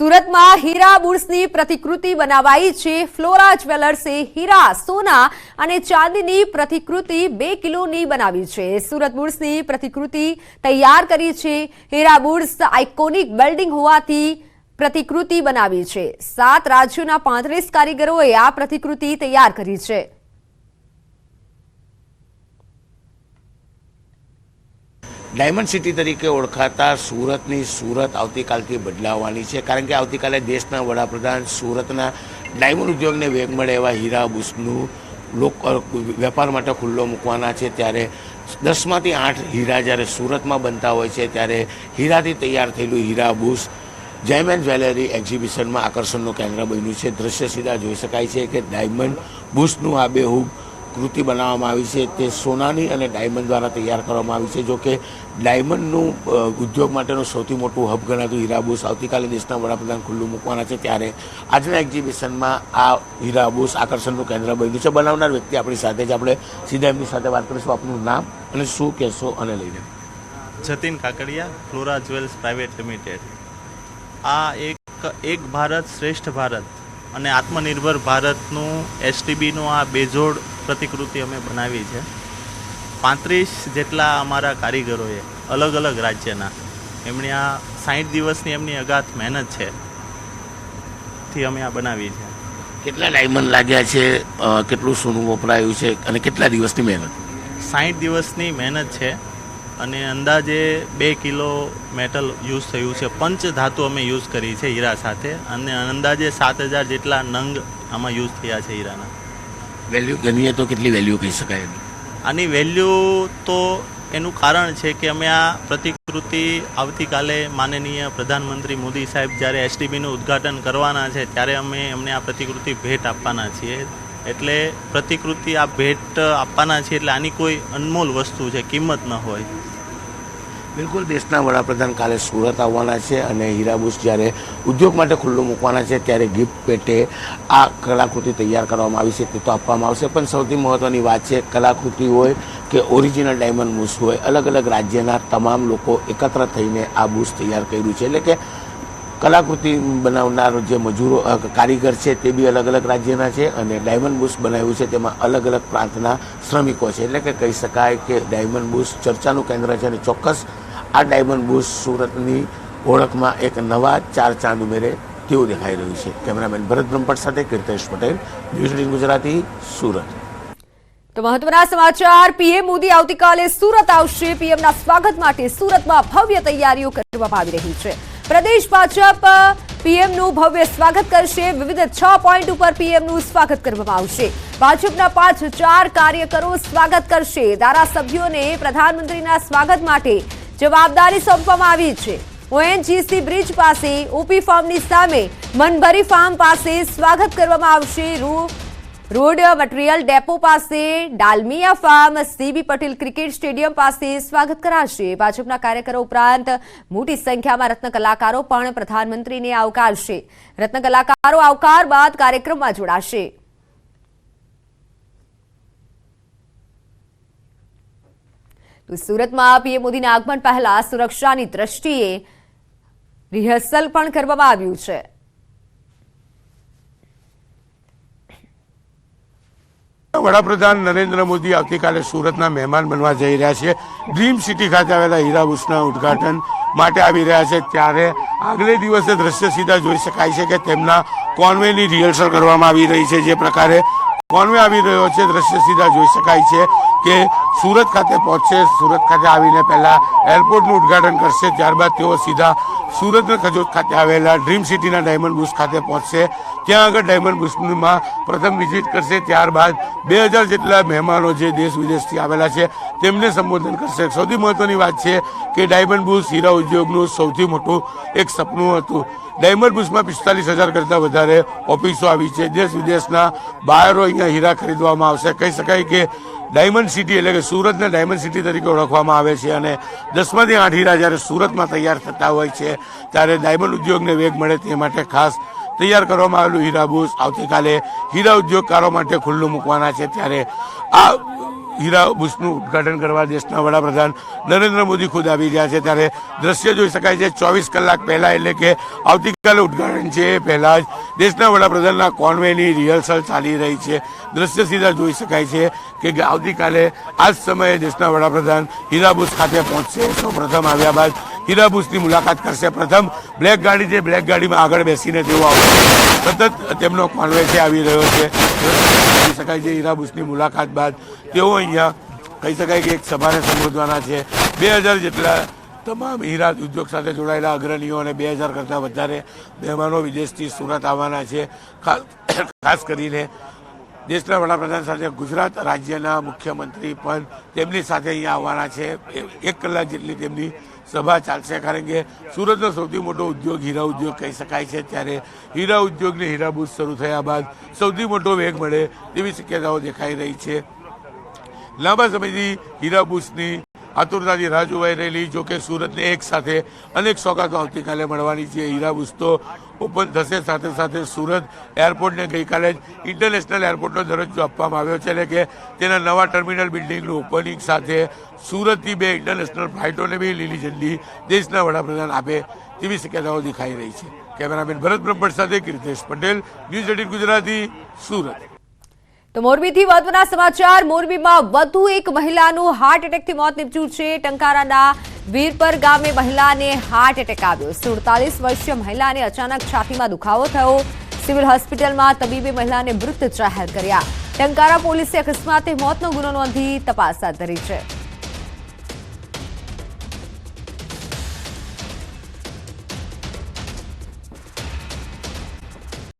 સુરતમાં હીરા બુર્સની પ્રતિકૃતિ બનાવાઈ છે. ફ્લોરા જ્વેલર્સે હીરા, સોના અને ચાંદીની પ્રતિકૃતિ બે કિલોની બનાવી છે. સુરત બુર્સની પ્રતિકૃતિ તૈયાર કરી છે. હીરા બુર્સ આઇકોનિક બિલ્ડિંગ હોવાથી પ્રતિકૃતિ બનાવી છે. સાત રાજ્યોના પાંત્રીસ કારીગરોએ આ પ્રતિકૃતિ તૈયાર કરી છે. ડાયમંડ સિટી તરીકે ઓળખાતા સુરતની સુરત આવતીકાલથી બદલાવવાની છે. કારણ કે આવતીકાલે દેશના વડાપ્રધાન સુરતના ડાયમંડ ઉદ્યોગને વેગ મળે એવા હીરા, બુસનું, લોક વેપાર માટે ખુલ્લો મૂકવાના છે. ત્યારે દસમાંથી આઠ હીરા જ્યારે સુરતમાં બનતા હોય છે, ત્યારે હીરાથી તૈયાર થયેલું હીરા, બુસ જયમેન જ્વેલરી એક્ઝિબિશનમાં આકર્ષણનું કેન્દ્ર બન્યું છે. દ્રશ્ય સીધા જોઈ શકાય છે કે ડાયમંડ, બુસનું, આબેહૂબ કૃતિ બનાવવામાં આવી છે, તે સોનાની અને ડાયમંડ દ્વારા તૈયાર કરવામાં આવી છે. જો કે ડાયમંડનું ઉદ્યોગ માટેનું સૌથી મોટું હબ ગણાતું હીરાબુસ આવતીકાલે દેશના વડાપ્રધાન ખુલ્લું મૂકવાના છે. ત્યારે આજના એક્ઝિબિશનમાં આ હીરાબુસ આકર્ષણનું કેન્દ્ર બન્યું છે. બનાવનાર વ્યક્તિ આપણી સાથે જ આપણે સીધા એમની સાથે વાત કરીશું આપનું નામ અને શું કહેશો અને લઈને. Jatin Kakadiya, flora jewels private limited. આ એક એક ભારત શ્રેષ્ઠ ભારત અને આત્મનિર્ભર ભારતનું એસટીબીનું આ બેજોડ પ્રતિકૃતિ અમે બનાવી છે. પાંત્રીસ જેટલા અમારા કારીગરોએ અલગ અલગ રાજ્યના એમણે આ સાઠ દિવસની એમની અગાધ મહેનત છે થી અમે આ બનાવી છે કેટલા ડાયમંડ લાગ્યા છે? કેટલું સોનું વપરાયું છે? અને કેટલા દિવસની મહેનત? સાઠ દિવસની મહેનત છે અને અંદાજે બે કિલો મેટલ યુઝ થયું છે. પંચ ધાતુ અમે યુઝ કરી છે હીરા સાથે અને અંદાજે સાત હજાર જેટલા નંગ આમાં યુઝ થયા છે હીરાના. વેલ્યુ ગણીએ તો કેટલી વેલ્યુ કહી શકાય આની વેલ્યુ તો એનું કારણ છે કે અમે આ પ્રતિકૃતિ આવતીકાલે માનનીય પ્રધાનમંત્રી મોદી સાહેબ જ્યારે એસટીબીનું ઉદ્ઘાટન કરવાના છે, ત્યારે અમે એમને આ પ્રતિકૃતિ ભેટ આપવાના છીએ. એટલે પ્રતિકૃતિ આ ભેટ આપવાના છીએ એટલે આની કોઈ અનમોલ વસ્તુ છે, કિંમત ન હોય. બિલકુલ દેશના વડાપ્રધાન કાલે સુરત આવવાના છે અને હીરાબુસ જ્યારે ઉદ્યોગ માટે ખુલ્લું મૂકવાના છે, ત્યારે ગિફ્ટ પેટે આ કલાકૃતિ તૈયાર કરવામાં આવી છે, તે તો આપવામાં આવશે. પણ સૌથી મહત્ત્વની વાત છે, કલાકૃતિ હોય કે ઓરિજિનલ ડાયમંડ બુશ હોય અલગ અલગ રાજ્યના તમામ લોકો એકત્ર થઈને આ બુશ તૈયાર કર્યું છે. એટલે કે કલાકૃતિ બનાવનાર જે મજૂરો કારીગર છે, તે બી અલગ અલગ રાજ્યના છે અને ડાયમંડ બુશ બનાવ્યું છે, તેમાં અલગ અલગ પ્રાંતના શ્રમિકો છે. એટલે કે કહી શકાય કે ડાયમંડ બુશ ચર્ચાનું કેન્દ્ર છે અને ચોક્કસ આ ડાયમંડ બુશ સુરતની ઓળખમાં એક નવા ચાર ચાંદ ઉમેરે તેવું દેખાઈ રહ્યું છે. કેમેરામેન ભરત બ્રહ્મપટ સાથે કીર્તેશ પટેલ, ન્યૂઝ ગુજરાતી, સુરત. તો મહત્વના સમાચાર, પીએમ મોદી આવતીકાલે સુરત આવશે. પીએમના સ્વાગત માટે સુરતમાં ભવ્ય તૈયારીઓ કરવામાં આવી રહી છે. પ્રદેશ ભાજપ, પીએમનું ભવ્ય સ્વાગત કરશે. વિવિધ છ પોઈન્ટ ઉપર પીએમનું સ્વાગત કરવામાં આવશે. ભાજપના પાંચ ચાર કાર્યકરો સ્વાગત કરશે. ધારાસભ્યોને પ્રધાનમંત્રીના સ્વાગત માટે જવાબદારી સોંપવામાં આવી છે. ઓએનજીસી બ્રિજ પાસે ઓપી ફાર્મની સામે મનભરી ફાર્મ પાસે સ્વાગત કરવામાં આવશે. રૂ, રોડ મટીરિયલ ડેપો પાસે Dalmia farm, C B Patel cricket stadium પાસે સ્વાગત કરાશે. ભાજપના કાર્યકરો ઉપરાંત મોટી સંખ્યામાં રત્ન કલાકારો પણ પ્રધાનમંત્રીને આવકારશે. રત્ન કલાકારો આવકાર બાદ કાર્યક્રમમાં જોડાશે. તો સુરતમાં પીએમ મોદીના આગમન પહેલા સુરક્ષાની દ્રષ્ટિએ રિહર્સલ પણ કરવામાં આવ્યું છે. વડાપ્રધાન નરેન્દ્ર મોદી આવતીકાલે સુરતના મહેમાન બનવા જઈ રહ્યા છે. ડ્રીમ સિટી ખાતે આવેલા હીરાબુસના ઉદ્ઘાટન માટે આવી રહ્યા છે. ત્યારે આગલે દિવસે દ્રશ્ય સીધા જોઈ શકાય છે કે તેમના કોન્વેની રિહર્સલ કરવામાં આવી રહી છે. જે પ્રકારે કોન્વે આવી રહ્યો છે, દ્રશ્ય સીધા જોઈ શકાય છે કે સુરત ખાતે પહોંચશે. સુરત ખાતે આવીને પહેલા એરપોર્ટનું ઉદ્ઘાટન કરશે. ત્યારબાદ તેઓ સીધા સુરતના ખજોત ખાતે આવેલા ડ્રીમ સિટીના ડાયમંડ બુશ ખાતે પહોંચશે. ત્યાં આગળ ડાયમંડ બુશમાં પ્રથમ વિઝિટ કરશે. ત્યારબાદ બે હજાર જેટલા મહેમાનો જે દેશ વિદેશથી આવેલા છે, તેમને સંબોધન કરશે. સૌથી મહત્વની વાત છે કે ડાયમંડ બુશ હીરા ઉદ્યોગનું સૌથી મોટું એક સપનું હતું. ડાયમંડ બુશમાં પિસ્તાલીસ હજાર કરતાં વધારે ઓફિસો આવી છે. દેશ વિદેશના બાયરો અહીંયા હીરા ખરીદવામાં આવશે. કહી શકાય કે ડાયમંડ સિટી એટલે કે સુરતને ડાયમંડ સિટી તરીકે ઓળખવામાં આવે છે અને દસમાંથી આઠ હીરા જ્યારે સુરતમાં તૈયાર થતા હોય છે, ત્યારે ડાયમંડ ઉદ્યોગને વેગ મળે તે માટે ખાસ તૈયાર કરવામાં આવેલું હીરાબુસ આવતીકાલે હીરા ઉદ્યોગકારો માટે ખુલ્લું મૂકવાના છે. ત્યારે આ હીરા બુશનું ઉદ્ઘાટન કરવા દેશના વડાપ્રધાન નરેન્દ્ર મોદી ખુદ આવી રહ્યા છે ત્યારે દ્રશ્ય જોઈ શકાય છે, ચોવીસ કલાક પહેલાં એટલે કે આવતીકાલે ઉદ્ઘાટન છે, એ પહેલાં જ દેશના વડાપ્રધાનના કોન્વેની રિહર્સલ ચાલી રહી છે. દ્રશ્ય સીધા જોઈ શકાય છે કે આવતીકાલે આ જ સમયે દેશના વડાપ્રધાન હીરાબુશ ખાતે પહોંચશે. સૌ પ્રથમ આવ્યા બાદ હીરાબુશની મુલાકાત કરશે. પ્રથમ બ્લેક ગાડી છે, બ્લેક ગાડીમાં આગળ બેસીને તેઓ આવશે. સતત તેમનો કોન્વે છે, આવી રહ્યો છે. શકાય છે હીરાબુશની મુલાકાત બાદ તેઓ અહીંયા કહી શકાય કે એક સભાને સંબોધવાના છે. બે હજાર જેટલા તમામ હીરા ઉદ્યોગ સાથે જોડાયેલા અગ્રણીઓ અને બે હજાર કરતાં વધારે મહેમાનો વિદેશથી સુરત આવવાના છે. ખાસ કરીને દેશના વડાપ્રધાન સાથે ગુજરાત રાજ્યના મુખ્યમંત્રી પણ તેમની સાથે અહીંયા આવવાના છે. એક કલાક જેટલી તેમની સભા ચાલશે. કારણ કે સુરતનો સૌથી મોટો ઉદ્યોગ હીરા ઉદ્યોગ કહી શકાય છે. ત્યારે હીરા ઉદ્યોગને હીરાબૂજ શરૂ થયા બાદ સૌથી મોટો વેગ મળે તેવી શક્યતાઓ દેખાઈ રહી છે. લાંબા સમયથી હીરાબુસની આતુરતાથી રાહ જોવાઈ રહેલી, જો કે સુરતને એક સાથે અનેક સોગાતો આવતીકાલે મળવાની છે. હીરાબુસ તો ઓપન થશે. સાથે સાથે સુરત એરપોર્ટને ગઈકાલે જ ઇન્ટરનેશનલ એરપોર્ટનો દરજ્જો આપવામાં આવ્યો છે. એટલે કે તેના નવા ટર્મિનલ બિલ્ડિંગનું ઓપનિંગ સાથે સુરતથી બે ઇન્ટરનેશનલ ફ્લાઇટોને બી લીલી ઝંડી દેશના વડાપ્રધાન આપે તેવી શક્યતાઓ દેખાઈ રહી છે. કેમેરામેન ભરત બ્રહ્મણ સાથે કીર્તેશ પટેલ, ન્યૂઝ એટીન ગુજરાતી, સુરત. તો મોરબીથી વધુના સમાચાર. મોરબીમાં વધુ એક મહિલાનું હાર્ટ એટેકથી મોત નીપજ્યું છે. ટંકારાના વીરપર ગામે મહિલાને હાર્ટ એટેક આવ્યો. સુડતાલીસ વર્ષીય મહિલાને અચાનક છાતીમાં દુખાવો થયો. સિવિલ હોસ્પિટલમાં તબીબે મહિલાને મૃત જાહેર કર્યા. ટંકારા પોલીસે અકસ્માતે મોતનો ગુનો નોંધી તપાસ હાથ ધરી છે.